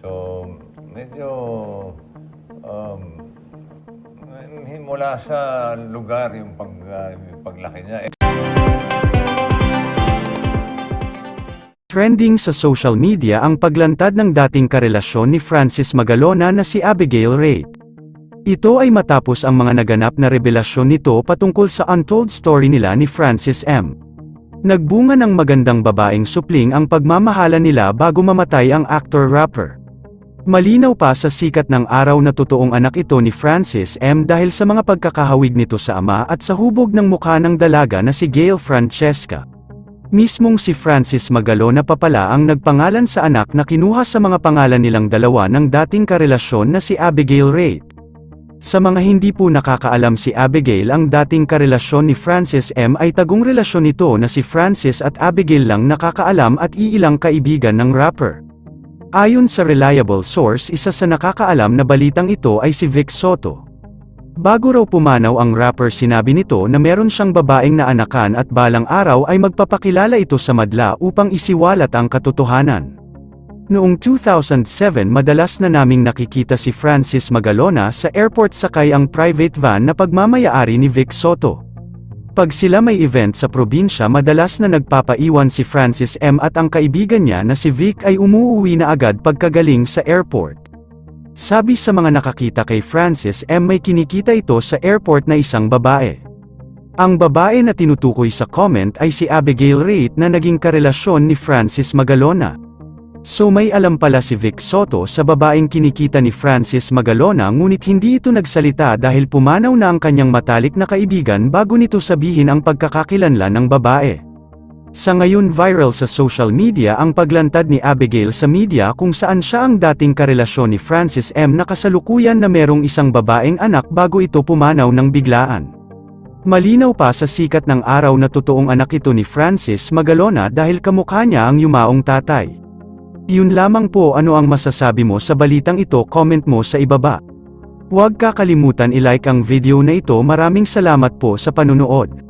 So, medyo um, mula sa lugar yung, pag, ah, yung paglaki niya. Trending sa social media ang paglantad ng dating karelasyon ni Francis Magalona na si Abigail Ray. Ito ay matapos ang mga naganap na revelasyon nito patungkol sa untold story nila ni Francis M. Nagbunga ng magandang babaeng supling ang pagmamahala nila bago mamatay ang actor-rapper. Malinaw pa sa sikat ng araw na totoong anak ito ni Francis M dahil sa mga pagkakahawig nito sa ama at sa hubog ng mukha ng dalaga na si Gail Francesca. Mismong si Francis Magalona pa pala ang nagpangalan sa anak na kinuha sa mga pangalan nilang dalawa ng dating karelasyon na si Abigail Reid. Sa mga hindi po nakakaalam si Abigail ang dating karelasyon ni Francis M ay tagong relasyon nito na si Francis at Abigail lang nakakaalam at iilang kaibigan ng rapper. Ayon sa reliable source isa sa nakakaalam na balitang ito ay si Vic Soto. Bago raw pumanaw ang rapper sinabi nito na meron siyang babaeng naanakan at balang araw ay magpapakilala ito sa madla upang isiwalat ang katotohanan. Noong 2007 madalas na naming nakikita si Francis Magalona sa airport sakay ang private van na pagmamayari ni Vic Soto. Pag sila may event sa probinsya madalas na nagpapaiwan si Francis M at ang kaibigan niya na si Vic ay umuuwi na agad pagkagaling sa airport. Sabi sa mga nakakita kay Francis M may kinikita ito sa airport na isang babae. Ang babae na tinutukoy sa comment ay si Abigail Reid na naging karelasyon ni Francis Magalona. So may alam pala si Vic Soto sa babaeng kinikita ni Francis Magalona ngunit hindi ito nagsalita dahil pumanaw na ang kanyang matalik na kaibigan bago nito sabihin ang pagkakakilanlan ng babae. Sa ngayon viral sa social media ang paglantad ni Abigail sa media kung saan siya ang dating karelasyon ni Francis M na kasalukuyan na merong isang babaeng anak bago ito pumanaw ng biglaan. Malinaw pa sa sikat ng araw na totoong anak ito ni Francis Magalona dahil kamukha niya ang yumaong tatay. Yun lamang po ano ang masasabi mo sa balitang ito comment mo sa ibaba. Huwag kakalimutan i-like ang video na ito maraming salamat po sa panunood.